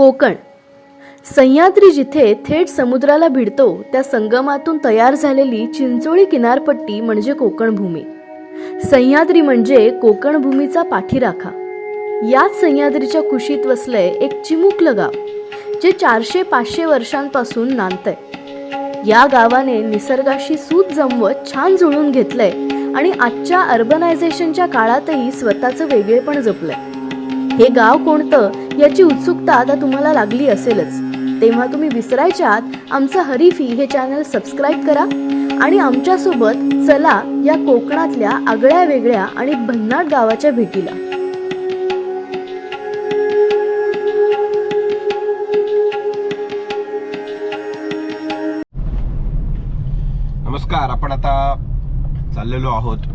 कोकण. सह्याद्री जिथे थेट समुद्राला भिडतो त्या संगमातून तयार झालेली चिंचोळी किनारपट्टी म्हणजे कोकण भूमी सह्याद्री म्हणजे कोकण भूमीचा पाठीराखा. याच सह्याद्रीच्या कुशीत वसलंय एक चिमुकलं गाव जे चारशे पाचशे वर्षांपासून नांदतंय. या गावाने निसर्गाशी सूत जमवत छान जुळून घेतलंय आणि आजच्या अर्बनायझेशनच्या काळातही स्वतःचं वेगळेपण जपलंय. हे गाव कोणतं? याची उत्सुकता आता तुम्हाला लागली असेलच. तेव्हा तुम्ही विसरायच्या आत आमचं हरीफी हे चॅनल सबस्क्राईब करा आणि आमच्यासोबत चला या कोकणातल्या आगळ्या वेगळ्या आणि भन्नाट गावाच्या भेटीला. नमस्कार आपण आता चाललेलो आहोत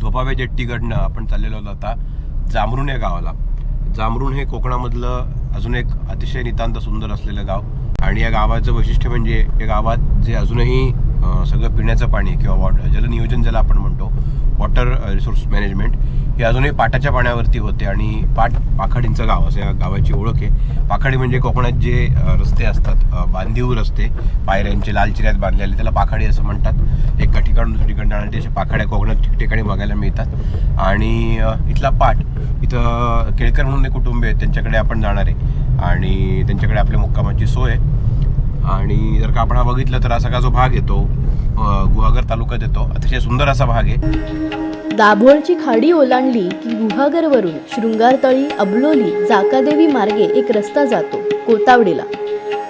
धोपावे जेट्टीकडनं आपण चाललेलो आहोत आता जामरुण या गावाला. जामरुण हे कोकणामधलं अजून एक अतिशय नितांत सुंदर असलेलं गाव. आणि या गावाचं वैशिष्ट्य म्हणजे या गावात जे अजूनही सगळं पिण्याचं पाणी किंवा वॉटर जलनियोजन ज्याला आपण वॉटर रिसोर्स मॅनेजमेंट हे अजूनही पाटाच्या पाण्यावरती होते आणि पाट पाखाडींचं गाव असं या गावाची ओळख आहे. पाखाडी म्हणजे कोकणात जे रस्ते असतात बांधीव रस्ते पायऱ्यांचे लाल चिऱ्यात बांधलेले त्याला पाखाडी असं म्हणतात. एका ठिकाण दुसऱ्या ठिकाणी जाण्यासाठी अशा पाखाड्या कोकणात ठिकठिकाणी बघायला मिळतात. आणि इथला पाट इथं केळकर म्हणून एक कुटुंब आहे त्यांच्याकडे आपण जाणार आहे. आणि त्यांच्याकडे आपल्या मुक्कामाची सोय आहे. आणि जर का आपण हा बघितलं तर असा का जो भाग येतो गुहागर तालुक्यात येतो अतिशय सुंदर असा भाग आहे. दाभोळची खाडी ओलांडली की गुहागरवरून शृंगारतळी अबलोली जाकादेवी मार्गे एक रस्ता जातो कोतावडेला.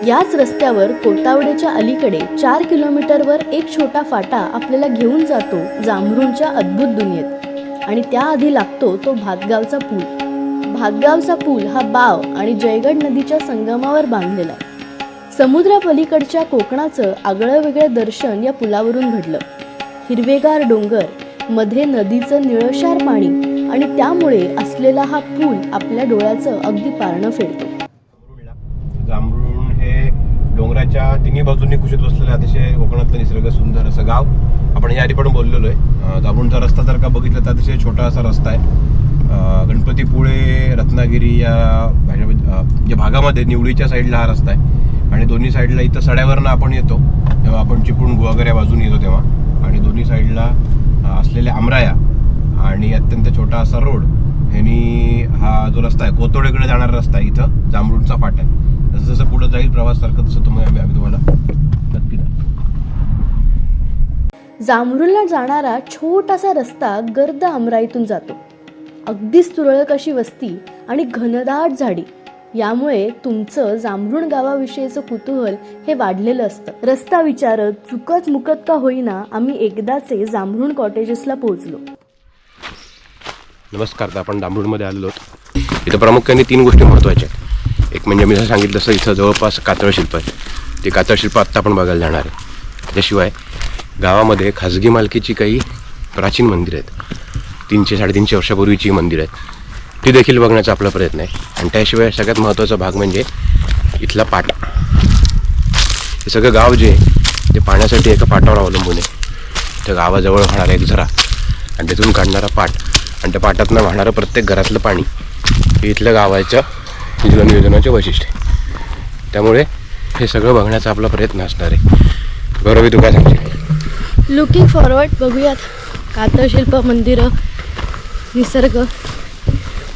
याच रस्त्यावर कोतावडेच्या अलीकडे चार किलोमीटरवर एक छोटा फाटा आपल्याला घेऊन जातो जांभरूणच्या अद्भुत दुनियेत. आणि त्याआधी लागतो तो भातगावचा पूल. भातगावचा पूल हा बाव आणि जयगड नदीच्या संगमावर बांधलेला आहे. समुद्रापलीकडच्या कोकणाचं आगळं वेगळं दर्शन या पुलावरून घडलं. हिरवेगार डोंगरमध्ये नदीचं निळशार पाणी आणि त्यामुळे असलेला हा पूल आपल्या डोळ्याचं अगदी पारणं फेडतो. जांभरुण हे डोंगराच्या तिन्ही बाजूंनी कुशीत बसलेलं अतिशय कोकणातलं निसर्ग सुंदर असं गाव. आपण या आधी पण बोललेलो आहे अं, जांभरुणचा रस्ता जर का बघितला तर अतिशय छोटा असा रस्ता आहे. गणपतीपुळे रत्नागिरी या भाषा- या भागामध्ये निवडीच्या साईडला हा रस्ता आहे. आणि दोन्ही साईडला इथं सड्यावरनं आपण येतो. तेव्हा आपण चिपळूण गुवागऱ्या बाजून येतो तेव्हा. आणि दोन्ही साईडला असलेल्या आमराया आणि अत्यंत छोटा असा रोड. ह्यानी हा जो रस्ता आहे कोतोडेकडे जाणारा रस्ता आहे इथं जांभरुणचा फाटा आहे. जसं जसं पुढे जाईल प्रवास सारखं तसं तुम्ही आम्ही तुम्हाला नक्की दाखवू. जांभरूणला जाणारा छोटासा रस्ता गर्द आमराईतून जातो. अगदीच तुरळक अशी वस्ती आणि घनदाट झाडी. यामुळे तुमचं जांभरुण गावाविषयीचं कुतूहल हे वाढलेलं असतं. रस्ता विचारत चुकत मुकत का होईना आम्ही एकदाचे जांभरुण कॉटेजेसला पोहोचलो. नमस्कार आपण जांभरुणमध्ये आलेलो आहोत. इथं प्रामुख्याने तीन गोष्टी महत्त्वाच्या आहेत. एक म्हणजे मी जसं सांगितलं तसं इथं जवळपास कातळ शिल्प आहे. ते कातळ शिल्प आत्ता आपण बघायला जाणार आहे. त्याशिवाय गावामध्ये खाजगी मालकीची काही प्राचीन मंदिरं आहेत. तीनशे साडेतीनशे वर्षापूर्वीची मंदिरं आहेत. ती देखील बघण्याचा आपला प्रयत्न आहे. आणि त्याशिवाय सगळ्यात महत्त्वाचा भाग म्हणजे इथला पाटा. हे सगळं गाव जे आहे ते पाण्यासाठी एका पाटावर अवलंबून आहे. त्या गावाजवळ होणारा एक झरा आणि तिथून काढणारा पाट. आणि त्या पाटातनं वाहणारं प्रत्येक घरातलं पाणी हे इथल्या गावाच्या जीवनयोजनाचे वैशिष्ट्य आहे. त्यामुळे हे सगळं बघण्याचा आपला प्रयत्न असणार आहे. गौरवी तू काय सांगशील लुकिंग फॉरवर्ड बघूयात. कातळशिल्प मंदिरं निसर्ग.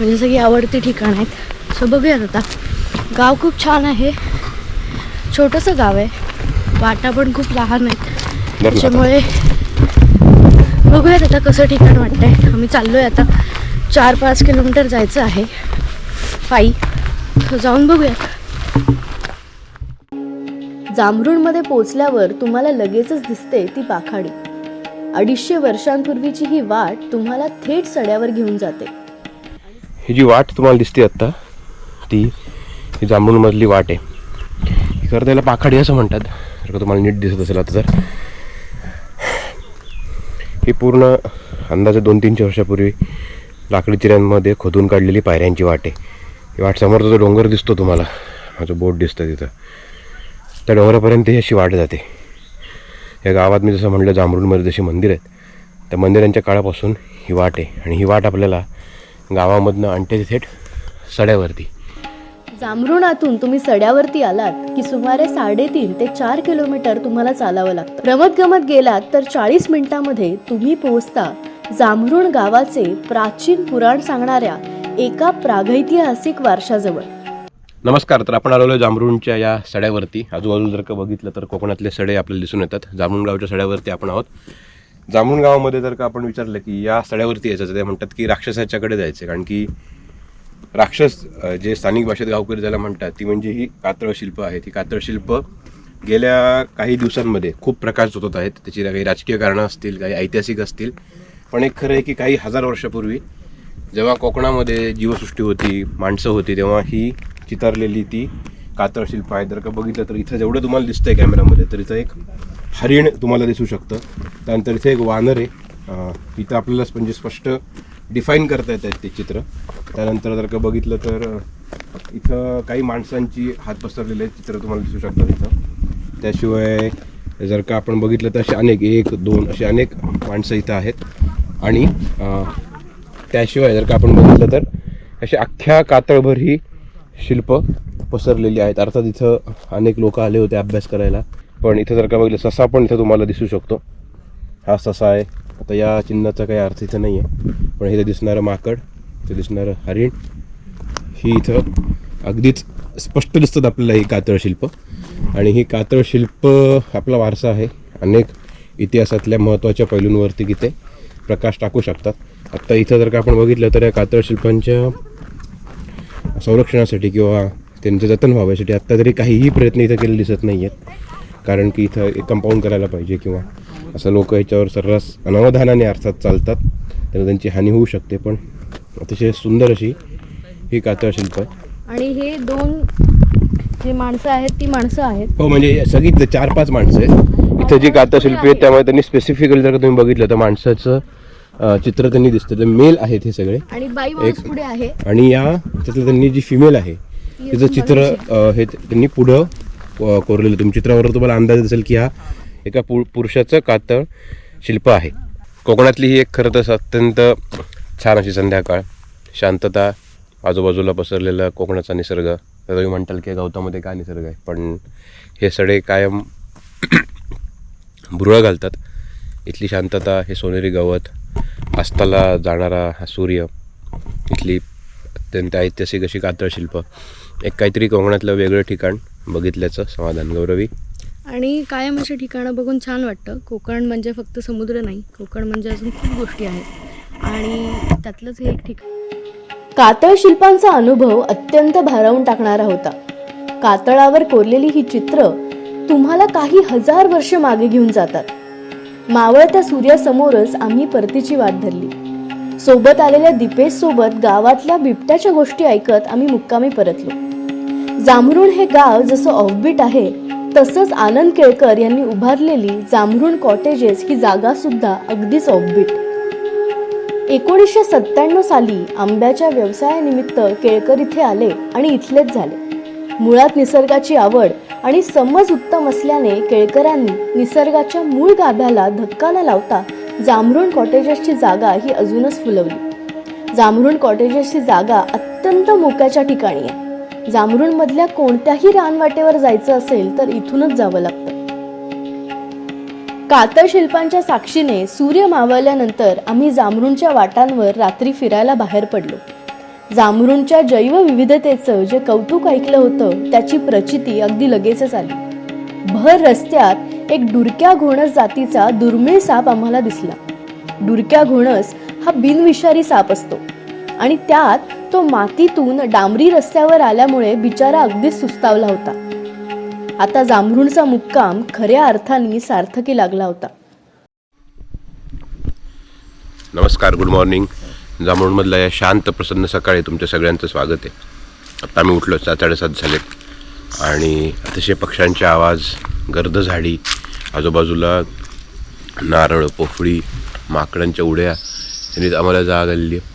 म्हणजे सगळी आवडती ठिकाणं आहेत. सो बघूयात आता. गाव खूप छान आहे. छोटंसं गाव आहे. वाटा पण खूप लहान आहेत. त्याच्यामुळे बघूयात आता कसं ठिकाण वाटतंय. आम्ही चाललोय आता. चार पाच किलोमीटर जायचं आहे. पायी. जाऊन बघूयात. जांभरूणमध्ये पोचल्यावर तुम्हाला लगेचच दिसते ती पाखाडी. अडीचशे वर्षांपूर्वीची ही वाट तुम्हाला थेट सड्यावर घेऊन जाते. ही जी वाट तुम्हाला दिसते आत्ता ती ही जांभूळमधली वाट आहे. खरं त्याला पाखाडी असं म्हणतात. जर का तुम्हाला नीट दिसत असेल आता तर. ही पूर्ण अंदाजे दोन तीनशे वर्षापूर्वी लाकडी चिऱ्यांमध्ये खोदून काढलेली पायऱ्यांची वाट आहे. ही वाट समोरचा जो डोंगर दिसतो तुम्हाला हा जो बोट दिसतं तिथं त्या डोंगरापर्यंत ही अशी वाट जाते. या गावात मी जसं म्हणलं जांभरूणमध्ये जशी मंदिर आहेत त्या मंदिरांच्या काळापासून ही वाट आहे. आणि ही वाट आपल्याला गावामधनं आणते ते थेट सड्यावरती. जांभरुणातून तुम्ही सड्यावरती आलात की सुमारे साडेतीन ते चार किलोमीटर तुम्हाला चालावं लागतं. रमत गमत गेलात तर चाळीस मिनिटांमध्ये तुम्ही पोहोचता जांभरुण गावाचे प्राचीन पुराण सांगणाऱ्या एका प्रागैतिहासिक वारशाजवळ. नमस्कार तर आपण आलेलो जांभरूणच्या या सड्यावरती. आजूबाजूला जर का बघितलं तर कोकणातले सडे आपल्याला दिसून येतात. जांभरूण गावच्या सड्यावरती आपण आहोत. जांभूण गावामध्ये जर का आपण विचारलं की या सड्यावरती यायचं तर ते म्हणतात की राक्षसाच्याकडे जायचं कारण की राक्षस जे स्थानिक भाषेत गावकरी ज्याला म्हणतात ती म्हणजे ही कातळ शिल्प आहे. ती कातळ शिल्प गेल्या काही दिवसांमध्ये खूप प्रकाशित होत आहेत. त्याची काही राजकीय कारणं असतील काही ऐतिहासिक असतील. पण एक खरं आहे की काही हजार वर्षापूर्वी जेव्हा कोकणामध्ये जीवसृष्टी होती माणसं होती तेव्हा ही चितारलेली ती कातळ शिल्प आहे. जर का बघितलं तर इथं जेवढं तुम्हाला दिसतंय कॅमेरामध्ये तर इथं एक हरिण तुम्हाला दिसू शकतं. त्यानंतर इथे एक वानर आहे. इथं आपल्याला म्हणजे स्पष्ट डिफाईन करता येत आहेत ते चित्र. त्यानंतर जर का बघितलं तर इथं काही माणसांची हात पसरलेले चित्र तुम्हाला दिसू शकतात इथं. त्याशिवाय जर का आपण बघितलं तर असे अनेक एक दोन असे अनेक माणसं इथं आहेत. आणि त्याशिवाय जर का आपण बघितलं तर अशी अख्ख्या कातळभर ही शिल्प पसरलेली आहेत. अर्थात इथं अनेक लोक आले होते अभ्यास करायला. पण इथं जर का बघितलं ससा पण इथं तुम्हाला दिसू शकतो. हा ससा आहे. आता या चिन्हाचा काही अर्थ इथं नाही आहे पण इथं दिसणारं माकड इथं दिसणारं हरिण ही इथं अगदीच स्पष्ट दिसतात आपल्याला ही कातळ शिल्प. आणि ही कातळ शिल्प आपला वारसा आहे. अनेक इतिहासातल्या महत्त्वाच्या पैलूंवरती की ते प्रकाश टाकू शकतात. आत्ता इथं जर का आपण बघितलं तर या कातळ शिल्पांच्या संरक्षणासाठी किंवा त्यांचं जतन व्हावयासाठी आत्ता तरी काहीही प्रयत्न इथं केले दिसत नाही आहेत कारण की इथं एक कंपाऊंड करायला पाहिजे किंवा असं लोक याच्यावर सर्रास अनावधानाने अर्थात चालतात त्याला त्यांची हानी होऊ शकते पण अतिशय सुंदर अशी ही कातळ शिल्प आणि हे दोन जे माणसं आहेत ती माणसं आहेत? हो म्हणजे सगळी चार पाच माणसं आहेत. इथं जी कातळ शिल्पी आहेत त्यामुळे त्यांनी स्पेसिफिकली जर तुम्ही बघितलं तर माणसाचं चित्र त्यांनी दिसतं. तर मेल आहेत हे सगळे. आणि बाई माणूस पुढे आहे? आणि या त्यातलं त्यांनी जी फिमेल आहे तिचं चित्र हे त्यांनी पुढं कोरलेलं. तुम्ही चित्रावर तुम्हाला अंदाज दिसेल की हा एका पु पुरुषाचं कातळ शिल्प आहे. कोकणातली ही एक खरं तर अत्यंत छान अशी संध्याकाळ. शांतता आजूबाजूला पसरलेला कोकणाचा निसर्ग. तर तुम्ही म्हणताल की गवतामध्ये काय निसर्ग आहे? पण हे सडे कायम भुरळ घालतात. इथली शांतता हे सोनेरी गवत अस्ताला जाणारा हा सूर्य इथली अत्यंत ऐतिहासिक अशी कातळ शिल्प एक काहीतरी कोकणातलं वेगळं ठिकाण. बघितल्याचं समाधान गौरवी. आणि कायम अशी ठिकाणं बघून छान वाटतं. कोकण म्हणजे फक्त समुद्र नाही कोकण म्हणजे अजून खूप गोष्टी आहेत. आणि त्यातलंच हे एक ठिकाण. कातळ शिल्पांचा अनुभव अत्यंत भारावून टाकणारा होता. कातळावर कोरलेली ही चित्र तुम्हाला काही हजार वर्ष मागे घेऊन जातात. मावळत्या सूर्यासमोरच आम्ही परतीची वाट धरली. सोबत आलेल्या दीपेश सोबत गावातल्या बिबट्याच्या गोष्टी ऐकत आम्ही मुक्कामी परतलो. जांभरुण हे गाव जसं ऑफबीट आहे तसंच आनंद केळकर यांनी उभारलेली जांभरुण कॉटेजेस ही जागा सुद्धा अगदीच ऑफबीट एकोणीसशे सत्त्याण्णव साली आंब्याच्या व्यवसायानिमित्त केळकर इथे आले आणि इथलेच झाले. मुळात निसर्गाची आवड आणि समज उत्तम असल्याने केळकरांनी निसर्गाच्या मूळ गाभ्याला धक्का न लावता जांभरुण कॉटेजेसची जागा ही अजूनच फुलवली. जांभरुण कॉटेजेसची जागा अत्यंत मोक्याच्या ठिकाणी आहे. जांभरुण मधल्या कोणत्याही रानवाटेवर जायचं असेल तर इथूनच जावं लागतं. कातळ शिल्पांच्या साक्षीने सूर्य मावळल्यानंतर आम्ही जांभरूणच्या वाटांवर रात्री फिरायला बाहेर पडलो. जांभरूणच्या जैवविविधतेचं जे कौतुक ऐकलं होतं त्याची प्रचिती अगदी लगेचच आली. भर रस्त्यात एक डुरक्या घोणस जातीचा दुर्मिळ साप आम्हाला दिसला. डुरक्या घोणस हा बिनविषारी साप असतो. आणि त्यात तो मातीतून डांबरी रस्त्यावर आल्यामुळे बिचारा अगदीच सुस्तावला होता. आता जांभरूणचा मुक्काम खऱ्या अर्थाने सार्थकी लागला होता. नमस्कार गुड मॉर्निंग जांभरूणमधल्या या शांत प्रसन्न सकाळी तुमच्या सगळ्यांचं स्वागत आहे. आता आम्ही उठलो सात साडेसात झालेत आणि अतिशय पक्ष्यांचे आवाज गर्द झाडी आजूबाजूला नारळ पोफळी माकडांच्या उड्या यांनी आम्हाला जाग आलेली आहे.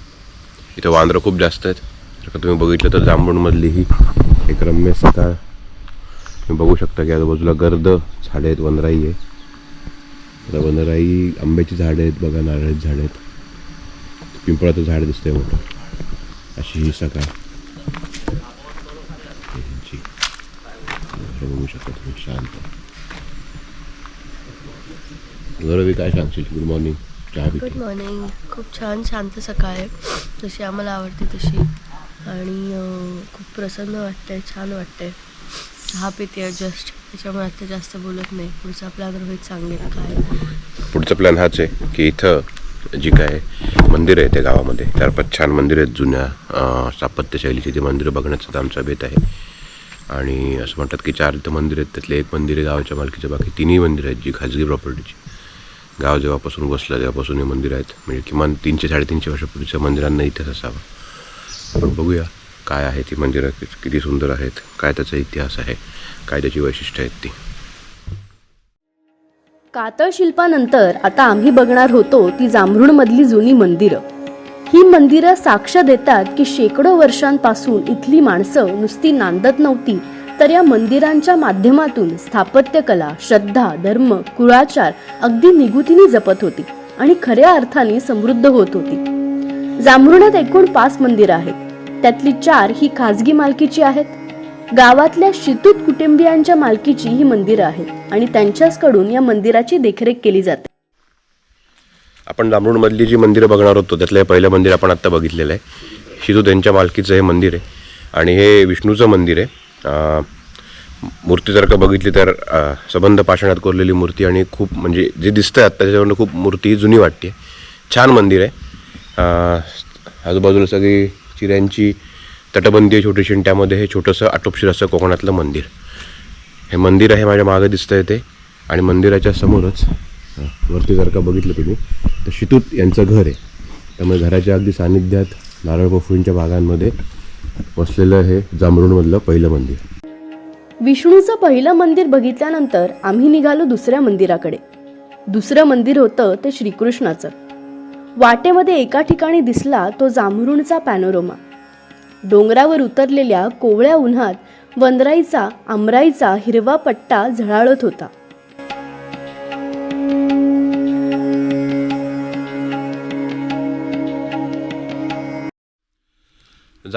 इथं वांद्रं खूप जास्त आहेत. जर का तुम्ही बघितलं तर जांभूणमधली ही एक रम्य सकाळ तुम्ही बघू शकता की आजूबाजूला गर्द झाडे आहेत वनराई आहे. आता वनराई आंब्याची झाडं आहेत बघा नारळाची झाडं आहेत. पिंपळाचं झाड दिसतंय मोठं. अशी ही सकाळ. बघू शकता तुम्ही शांत. गौरवी काय सांगशील? गुड मॉर्निंग गुड मॉर्निंग खूप छान शांत सकाळ आहे. जशी आम्हाला आवडते तशी. आणि खूप प्रसन्न वाटतंय छान वाटतंय. चहा पिते जस्ट त्याच्यामुळे आता जास्त बोलत नाही. पुढचा प्लॅन रोहित सांगेल काय. पुढचा प्लॅन हाच आहे की इथं जी काय मंदिर आहे त्या गावामध्ये चार पाच छान मंदिर आहेत. जुन्या स्थापत्यशैलीची ते मंदिरं बघण्याचा तर आमचा बेत आहे. आणि असं म्हणतात की चार इथं मंदिर आहेत. त्यातले एक मंदिर आहे गावाच्या मालकीच्या बाकी तिन्ही मंदिरं आहेत जी खाजगी प्रॉपर्टीची गाव जेव्हापासून बसलं तेव्हापासून हे मंदिर आहेत. म्हणजे किमान तीनशे साडेतीनशे वर्षापूर्वीच्या मंदिरांना इतिहास असावा. आपण बघूया काय आहे ती मंदिरं किती सुंदर आहेत काय त्याचा इतिहास आहे काय त्याची वैशिष्ट्य आहेत ती. कातळ शिल्पानंतर आता आम्ही बघणार होतो ती जांभरूणमधली जुनी मंदिरं. ही मंदिरं साक्ष देतात की शेकडो वर्षांपासून इथली माणसं नुसती नांदत नव्हती तर या मंदिरांच्या माध्यमातून स्थापत्यकला श्रद्धा धर्म कुळाचार अगदी निगुतीने जपत होती आणि खऱ्या अर्थाने समृद्ध होत होती. जांभरुणात एकूण पाच मंदिरं आहेत. त्यातली चार ही खाजगी मालकीची आहेत. गावातल्या शितूत कुटुंबियांच्या मालकीची ही मंदिरं आहेत आणि त्यांच्याचकडून या मंदिराची देखरेख केली जाते. आपण जांभरूणमधली जी मंदिरं बघणार होतो त्यातलं हे पहिलं मंदिर आपण आत्ता बघितलेलं आहे. शितूत यांच्या मालकीचं हे मंदिर आहे. आणि हे विष्णूचं मंदिर आहे. मूर्ती जर का बघितली तर सबंध पाषाणात कोरलेली मूर्ती आणि खूप म्हणजे जे दिसतं आत्ता त्याच्यावरनं खूप मूर्ती जुनी वाटते. छान मंदिर आहे. आजूबाजूला सगळी चिऱ्यांची तटबंदी आहे छोटीशी त्यामध्ये हे छोटंसं आटोपशीर असं कोकणातलं मंदिर. हे मंदिर आहे माझ्या मागं दिसतं आहे ते. आणि मंदिराच्या समोरच वरती जर का बघितलं तुम्ही तर शितूत यांचं घर आहे. त्यामुळे घराच्या अगदी सानिध्यात नारळ पोफळींच्या भागांमध्ये वसलेलं हे जांभरूणमधलं पहिलं मंदिर. विष्णूचं पहिलं मंदिर बघितल्यानंतर आम्ही निघालो दुसऱ्या मंदिराकडे. दुसरं मंदिर होतं ते श्रीकृष्णाचं. वाटेमध्ये एका ठिकाणी दिसला तो जांभरुणचा पॅनोरोमा. डोंगरावर उतरलेल्या कोवळ्या उन्हात वनराईचा आमराईचा हिरवा पट्टा झळाळत होता.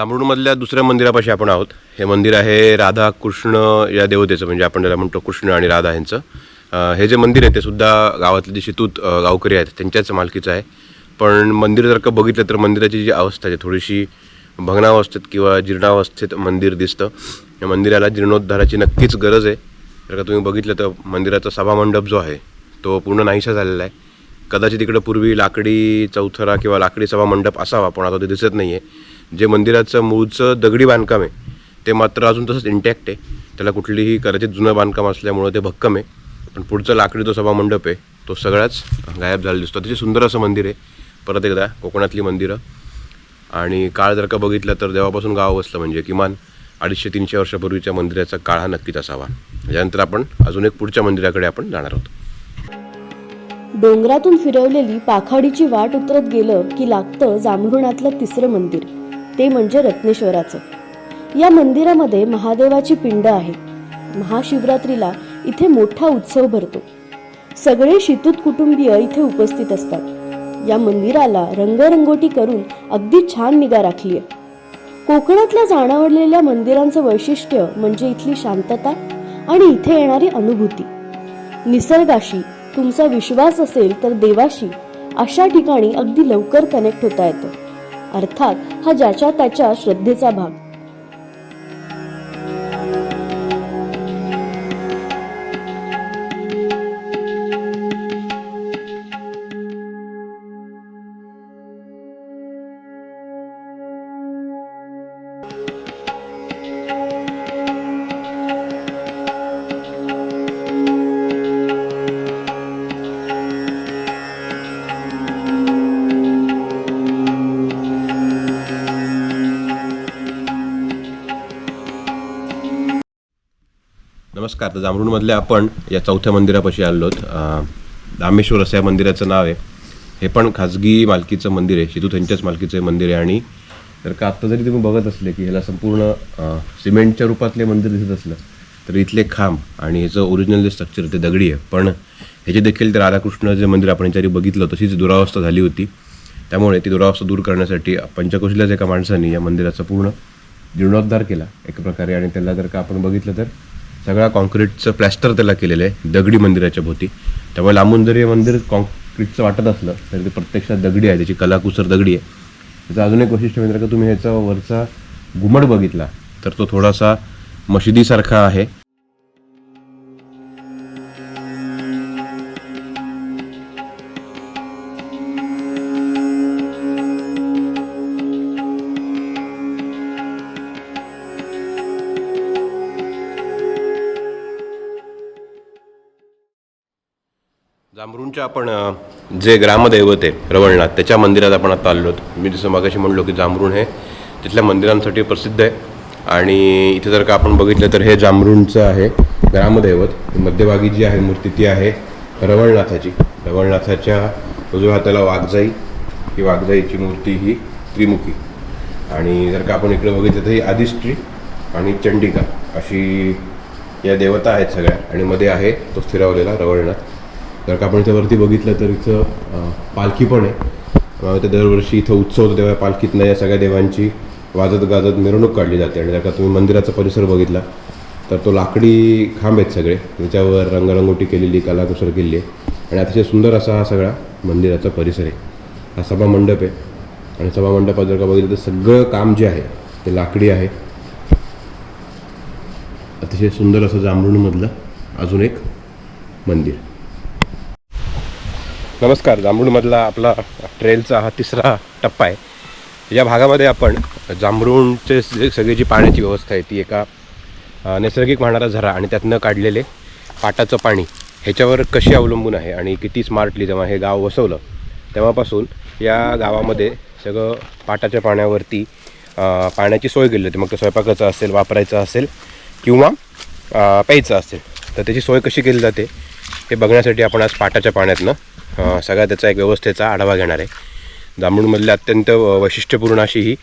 जांभरूणमधल्या दुसऱ्या मंदिरापाशी आपण आहोत. हे मंदिर आहे राधा कृष्ण या देवतेचं. म्हणजे आपण त्याला म्हणतो कृष्ण आणि राधा यांचं. हे जे मंदिर आहे ते सुद्धा गावातले जे शितूत गावकरी आहेत त्यांच्याच मालकीचं आहे. पण मंदिर जर का बघितलं तर मंदिराची जी अवस्था आहे थोडीशी भग्नावस्थेत किंवा जीर्णावस्थेत मंदिर दिसतं. या मंदिराला जीर्णोद्धाराची नक्कीच गरज आहे. जर का तुम्ही बघितलं तर मंदिराचा सभामंडप जो आहे तो पूर्ण नाहीसा झालेला आहे. कदाचित इकडं पूर्वी लाकडी चौथरा किंवा लाकडी सभामंडप असावा पण आता ते दिसत नाही आहे जे मंदिराचं मूळचं दगडी बांधकाम आहे ते मात्र अजून तसंच इंटॅक्ट आहे. त्याला कुठलीही कदाचित जुनं बांधकाम असल्यामुळं ते भक्कम आहे. पण पुढचं लाकडी जो सभामंडप आहे तो सगळाच गायब झालेला दिसतो. अतिशय सुंदर असं मंदिर आहे. परत एकदा कोकणातली मंदिरं. आणि काळ जर का बघितलं तर देवापासून गाव बसलं म्हणजे किमान अडीचशे तीनशे वर्षापूर्वीच्या मंदिराचा काळ हा नक्कीच असावा. यानंतर आपण अजून एक पुढच्या मंदिराकडे आपण जाणार आहोत. डोंगरातून फिरवलेली पाखाडीची वाट उतरत गेलं की लागतं जांभरुणातलं तिसरं मंदिर. ते म्हणजे रत्नेश्वराचं. या मंदिरामध्ये महादेवाची पिंड आहे. महाशिवरात्रीला इथे मोठा उत्सव भरतो. सगळे शितूत कुटुंबीय इथे उपस्थित असतात. या मंदिराला रंगरंगोटी करून अगदी छान निगा राखली आहे. कोकणातल्या जाणवलेल्या मंदिरांचं वैशिष्ट्य म्हणजे इथली शांतता आणि इथे येणारी अनुभूती. निसर्गाशी तुमचा विश्वास असेल तर देवाशी अशा ठिकाणी अगदी लवकर कनेक्ट होता येतं. अर्थात हा ज्याच्या त्याच्या श्रद्धेचा भाग. नमस्कार. तर जांभरूणमधल्या आपण या चौथ्या मंदिरापाशी आलो आहोत रामेश्वर असं या मंदिराचं नाव आहे. हे पण खाजगी मालकीचं मंदिर आहे. शितू त्यांच्याच मालकीचं हे मंदिर आहे. आणि जर का आत्ता जरी तुम्ही बघत असले की ह्याला संपूर्ण सिमेंटच्या रूपातले मंदिर दिसत असलं तर इथले खांब आणि ह्याचं ओरिजिनल जे स्ट्रक्चर ते दगडी आहे. पण ह्याचे देखील ते राधाकृष्ण जे मंदिर आपण याच्याआधी बघितलं तशीच दुरावस्था झाली होती. त्यामुळे ती दुरावस्था दूर करण्यासाठी पंचकोशीलाच एका माणसाने या मंदिराचा पूर्ण जीर्णोद्धार केला. एका प्रकारे आणि त्याला जर का आपण बघितलं तर सगळा कॉन्क्रीटचं प्लॅस्टर त्याला केलेलं आहे दगडी मंदिराच्या भोवती. त्यामुळे लांबून जरी हे मंदिर कॉन्क्रीटचं वाटत असलं तरी ते प्रत्यक्षात दगडी आहे त्याची कलाकुसर दगडी आहे. त्याचं अजून एक वैशिष्ट्य म्हणजे का तुम्ही ह्याचा वरचा घुमट बघितला तर तो थोडासा मशिदीसारखा आहे. तुमच्या आपण जे ग्रामदैवत आहे रवळनाथ त्याच्या मंदिरात आपण आता आलो मी जसं मागाशी म्हणलो की जांभरूण हे तिथल्या मंदिरांसाठी प्रसिद्ध आहे. आणि इथे जर का आपण बघितलं तर हे जांभरूणचं आहे ग्रामदैवत. मध्यभागी जी आहे मूर्ती ती आहे रवळनाथाची. रवळनाथाच्या उजव्या हाताला वाघजाई. ही वाघजाईची मूर्ती ही त्रिमुखी. आणि जर का आपण इकडे बघितलं तर ही आदिष्ट्री आणि चंडिका अशी या देवता आहेत सगळ्या. आणि मध्ये आहे तो स्थिरावलेला रवळनाथ. जर का आपण इथं वरती बघितलं तर इथं पालखी पण आहे. इथं दरवर्षी इथं उत्सव होतो तेव्हा पालखीतनं या सगळ्या देवांची वाजत गाजत मिरवणूक काढली जाते. आणि जर का तुम्ही मंदिराचा परिसर बघितला तर तो लाकडी खांब आहेत सगळे. त्याच्यावर रंगरंगोटी केलेली कलाकुसर केलेली आहे. आणि अतिशय सुंदर असा हा सगळा मंदिराचा परिसर आहे. हा सभा मंडप आहे. आणि सभा मंडपात जर का बघितलं तर सगळं काम जे आहे ते लाकडी आहे. अतिशय सुंदर असं जांभरूणमधलं अजून एक मंदिर. नमस्कार जांभरूणमधला आपला ट्रेलचा हा तिसरा टप्पा आहे. या भागामध्ये आपण जांभरूणचे जे सगळी जी पाण्याची व्यवस्था आहे ती एका नैसर्गिक वाहणारा झरा आणि त्यातनं काढलेले पाटाचं पाणी ह्याच्यावर कशी अवलंबून आहे आणि किती स्मार्टली जेव्हा हे गाव वसवलं तेव्हापासून या गावामध्ये सगळं पाटाच्या पाण्यावरती पाण्याची सोय केली होती मग ते स्वयंपाकाचं असेल वापरायचं असेल किंवा प्यायचं असेल तर त्याची सोय कशी केली जाते हे बघण्यासाठी आपण आज पाटाच्या पाण्यातनं सगळा त्याचा एक व्यवस्थेचा आढावा घेणार आहे. जांभूळमधली अत्यंत वैशिष्ट्यपूर्ण अशी ही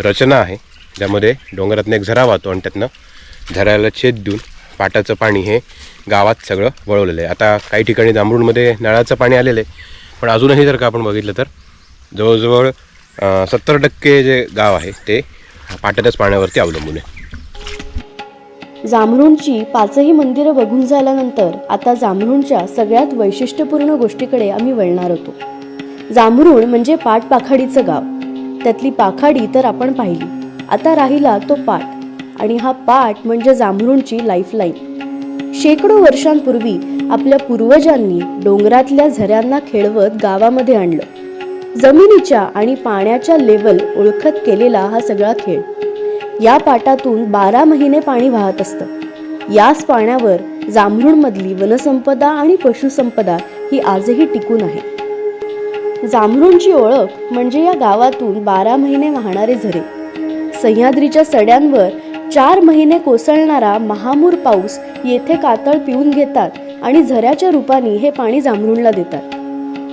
रचना आहे. ज्यामध्ये डोंगरातनं एक झरा वाहतो आणि त्यातनं झऱ्याला छेद देऊन पाटाचं पाणी हे गावात सगळं वळवलेलं आहे. आता काही ठिकाणी जांभरूणमध्ये नळाचं पाणी आलेलं आहे पण अजूनही जर का आपण बघितलं तर जवळजवळ सत्तर टक्के जे गाव आहे ते पाटाच्याच पाण्यावरती अवलंबून आहे. जांभरूणची पाचही मंदिरं बघून झाल्यानंतर आता जांभरूणच्या सगळ्यात वैशिष्ट्यपूर्ण गोष्टीकडे आम्ही वळणार होतो. जांभरूण म्हणजे पाट पाखाडीचं गाव. त्यातली पाखाडी तर आपण पाहिली. आता राहिला तो पाट. आणि हा पाट म्हणजे जांभरूणची लाईफलाईन शेकडो वर्षांपूर्वी आपल्या पूर्वजांनी डोंगरातल्या झऱ्यांना खेळवत गावामध्ये आणलं. जमिनीच्या आणि पाण्याच्या लेवल ओळखत केलेला हा सगळा खेळ. या पाटातून बारा महिने पाणी वाहत असतं. याच पाण्यावर जांभरूणमधली वनसंपदा आणि पशुसंपदा ही आजही टिकून आहे जांभरूणची ओळख म्हणजे या गावातून बारा महिने वाहणारे झरे. सह्याद्रीच्या सड्यांवर चार महिने कोसळणारा महामूर पाऊस येथे कातळ पिऊन घेतात आणि झऱ्याच्या रूपाने हे पाणी जांभरूणला देतात.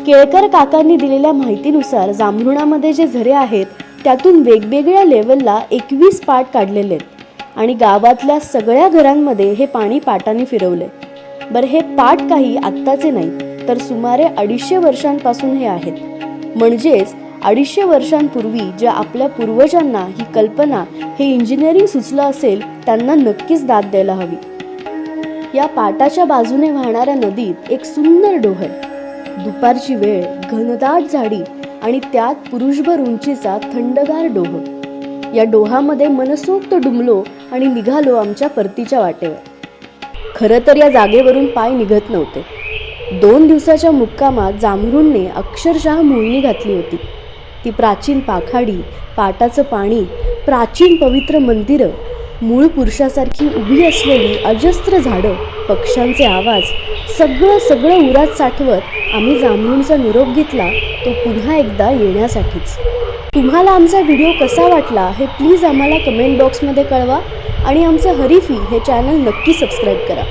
केळकर काकांनी दिलेल्या माहितीनुसार जांभरुणामध्ये जे झरे आहेत त्यातून वेगवेगळ्या लेवलला एकवीस पाट काढलेले आहेत. आणि गावातल्या सगळ्या घरांमध्ये हे पाणी पाटाने फिरवले. बरं हे पाट काही आत्ताचे नाही तर सुमारे अडीचशे वर्षांपासून हे आहेत. म्हणजेच अडीचशे वर्षांपूर्वी ज्या आपल्या पूर्वजांना ही कल्पना हे इंजिनिअरिंग सुचलं असेल त्यांना नक्कीच दाद द्यायला हवी. या पाटाच्या बाजूने वाहणाऱ्या नदीत एक सुंदर डोह आहे. दुपारची वेळ घनदाट झाडी आणि त्यात पुरुषभर उंचीचा थंडगार डोह. या डोहामध्ये मनसोक्त डुंबलो आणि निघालो आमच्या परतीच्या वाटेवर. खरं तर या जागेवरून पाय निघत नव्हते. दोन दिवसाच्या मुक्कामात जांभरूंने अक्षरशः मोहिनी घातली होती. ती प्राचीन पाखाडी पाटाचं पाणी प्राचीन पवित्र मंदिरं मूळ पुरुषासारखी उभी असलेली अजस्त्र झाडं पक्ष्यांचे आवाज सगळं सगळं उरात साठवत आम्ही जांभूळचा निरोप घेतला तो पुन्हा एकदा येण्यासाठीच. तुम्हाला आमचा व्हिडिओ कसा वाटला हे प्लीज आम्हाला कमेंट बॉक्समध्ये कळवा आणि आमचं हरिफी हे चॅनल नक्की सबस्क्राईब करा.